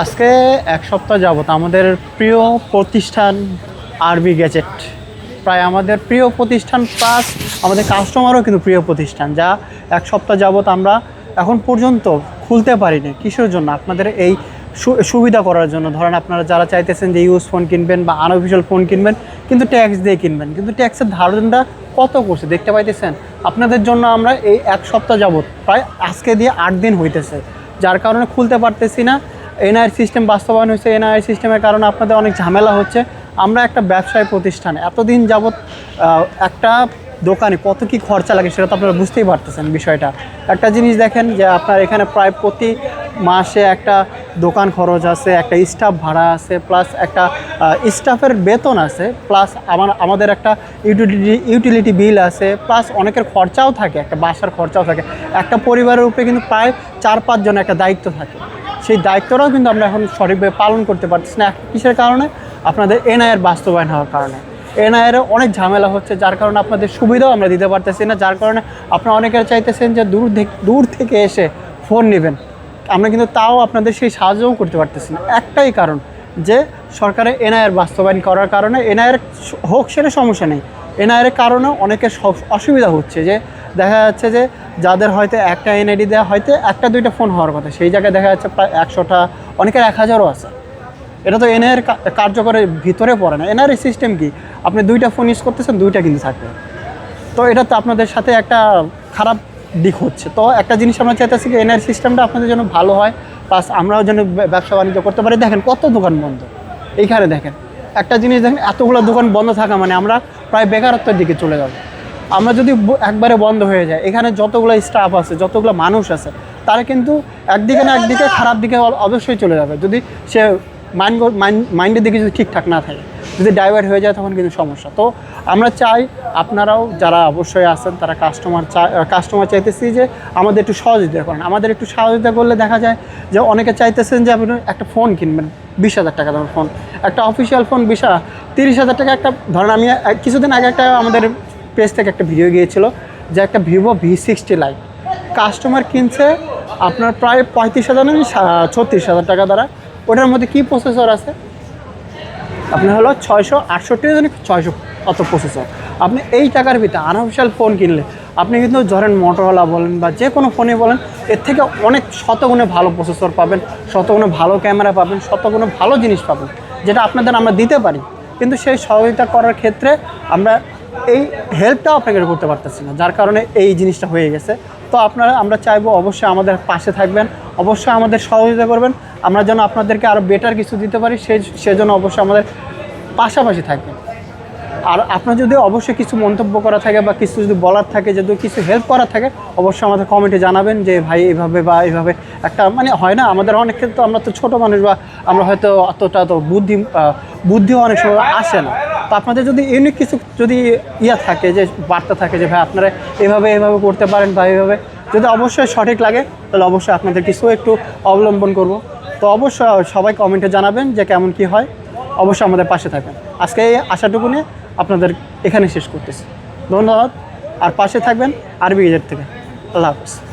আজকে এক সপ্তাহ যাবত আমাদের প্রিয় প্রতিষ্ঠান আরবি গ্যাজেট। প্রায় আমাদের প্রিয় প্রতিষ্ঠান প্লাস আমাদের কাস্টমারও কিন্তু প্রিয় প্রতিষ্ঠান, যা এক সপ্তাহ যাবত আমরা এখন পর্যন্ত খুলতে পারিনি। কিসের জন্য? আপনাদের এই সুবিধা করার জন্য। ধরেন আপনারা যারা চাইতেছেন যে ইউজ ফোন কিনবেন বা আনঅফিসিয়াল ফোন কিনবেন, কিন্তু ট্যাক্স দিয়ে কিনবেন। কিন্তু ট্যাক্সের ধারণটা কত করছে? দেখতে পাইতেছেন? আপনাদের জন্য আমরা এই এক সপ্তাহ যাবৎ প্রায় আজকে দিয়ে আট দিন হইতেছে। যার কারণে খুলতে পারতেছি না। এনআইআর সিস্টেম বাস্তবায়ন হয়েছে। এনআইআর সিস্টেমের কারণে আপনাদের অনেক ঝামেলা হচ্ছে। আমরা একটা ব্যবসায় প্রতিষ্ঠান এতদিন যাবৎ একটা দোকানে কত কি খরচা লাগে সেটা তো আপনারা বুঝতেই পারতেছেন বিষয়টা। একটা জিনিস দেখেন যে আপনার এখানে প্রায় প্রতি মাসে একটা দোকান খরচ আছে, একটা স্টাফ ভাড়া আছে প্লাস একটা স্টাফের বেতন আছে প্লাস আমার, আমাদের একটা ইউটিলিটি ইউটিলিটি বিল আছে প্লাস অনেকের খরচাও থাকে, একটা বাসার খরচাও থাকে। একটা পরিবারের উপরে কিন্তু প্রায় চার পাঁচজন একটা দায়িত্ব থাকে। সেই দায়িত্বটাও কিন্তু আমরা এখন সঠিকভাবে পালন করতে পারছি না। কিসের কারণে? আপনাদের এনআইয়ের বাস্তবায়ন হওয়ার কারণে। এনআইয়ের অনেক ঝামেলা হচ্ছে, যার কারণে আপনাদের সুবিধাও আমরা দিতে পারতেছি না। যার কারণে আপনারা অনেকের চাইতেছেন যে দূর দূর থেকে এসে ফোন নেবেন। আমরা কিন্তু তাও আপনাদের সেই সাহায্যও করতে পারতেছি না। একটাই কারণ যে সরকারের এনআইয়ের বাস্তবায়ন করার কারণে এনআইয়ের হোক সেটা সমস্যা নেই। এনআইয়ের কারণে অনেকের সব অসুবিধা হচ্ছে যে দেখা যাচ্ছে যে যাদের হয়তো একটা এনআইডি দেওয়া হয়তো একটা দুইটা ফোন হওয়ার কথা। সেই জায়গায় দেখা যাচ্ছে প্রায় একশোটা, অনেকের এক হাজারও আছে। এটা তো এনআইয়ের কার্যকরের ভিতরে পড়ে না। এনআইয়ের সিস্টেম কি? আপনি দুইটা ফোন ইউজ করতেছেন, দুইটা কিন্তু থাকবে। তো এটা তো আপনাদের সাথে একটা খারাপ দিক হচ্ছে। তো একটা জিনিস আমরা চাইতেছি কি এনআইয়ের সিস্টেমটা আপনাদের জন্য ভালো হয় প্লাস আমরাও যেন ব্যবসা বাণিজ্য করতে পারি। দেখেন কত দোকান বন্ধ। এইখানে দেখেন, একটা জিনিস দেখেন, এতগুলো দোকান বন্ধ থাকা মানে আমরা প্রায় বেকারত্বের দিকে চলে যাব। আমরা যদি একবারে বন্ধ হয়ে যায়, এখানে যতগুলো স্টাফ আছে, যতগুলো মানুষ আছে, তারা কিন্তু একদিকে না একদিকে খারাপ দিকে অবশ্যই চলে যাবে। যদি সে মাইন্ড, মাইন্ডের দিকে যদি ঠিকঠাক না থাকে। যদি ডাইভার্ট হয়ে যায় তখন কিন্তু সমস্যা। তো আমরা চাই আপনারাও যারা অবশ্যই আছেন, তারা কাস্টমার কাস্টমার চাইতেছি যে আমাদের একটু সহযোগিতা করেন। আমাদের একটু সহযোগিতা করলে দেখা যায় যে অনেকে চাইতেছেন যে আপনি একটা ফোন কিনবেন, বিশ হাজার টাকা দামের ফোন একটা অফিসিয়াল ফোন বিশ, তিরিশ হাজার টাকা একটা, ধরেন আমি কিছুদিন আগে একটা আমাদের পেজ থেকে একটা ভিডিও গিয়েছিল যে একটা Vivo V sixty lite customer কিনছে আপনার প্রায় পঁয়ত্রিশ হাজার ছত্রিশ হাজার টাকা দ্বারা। ওটার মধ্যে কী প্রসেসর আছে? আপনার হলো ছয়শো আটষট্টি ছয়শো অত প্রসেসর আপনি এই টাকার ভিতরে আনঅফিসিয়াল ফোন কিনলে, আপনি কিন্তু ধরেন মোটরওয়ালা বলেন বা যে কোনো ফোনে বলেন, এর থেকে অনেক শতগুণে ভালো প্রসেসর পাবেন, শতগুণে ভালো ক্যামেরা পাবেন, শতগুণে ভালো জিনিস পাবেন, যেটা আপনাদের আমরা দিতে পারি। কিন্তু সেই সহযোগিতা করার ক্ষেত্রে আমরা এই হেল্পটাও আপনাকে করতে পারতেছি না, যার কারণে এই জিনিসটা হয়ে গেছে। তো আপনারা, আমরা চাইব অবশ্যই আমাদের পাশে থাকবেন, অবশ্যই আমাদের সহযোগিতা করবেন, আমরা যেন আপনাদেরকে আরও বেটার কিছু দিতে পারি, সে, সেজন্য অবশ্যই আমাদের পাশাপাশি থাকবেন। আর আপনার যদি অবশ্যই কিছু মন্তব্য করা থাকে বা কিছু যদি বলার থাকে, যদি কিছু হেল্প করা থাকে, অবশ্যই আমাদের কমেন্টে জানাবেন যে, ভাই এইভাবে বা এইভাবে একটা মানে হয় না, আমাদের অনেক ক্ষেত্রে আমরা তো ছোটো মানুষ বা আমরা হয়তো অতটা তো বুদ্ধি বুদ্ধিও অনেক সময় আসে না। তো আপনাদের যদি ইউনিক কিছু যদি ইয়া থাকে, যে বার্তা থাকে যে, ভাই, আপনারা এভাবে এভাবে করতে পারেন বা এইভাবে যদি অবশ্যই সঠিক লাগে, তাহলে অবশ্যই আপনাদের কিছু একটু অবলম্বন করব। তো অবশ্যই সবাই কমেন্টে জানাবেন যে কেমন কি হয়। অবশ্যই আমাদের পাশে থাকবেন। আজকে এই আশাটুকু নিয়ে আপনাদের এখানে শেষ করতেছি। ধন্যবাদ। আর পাশে থাকবেন আরবি গেজেট থেকে। আল্লাহ হাফিজ।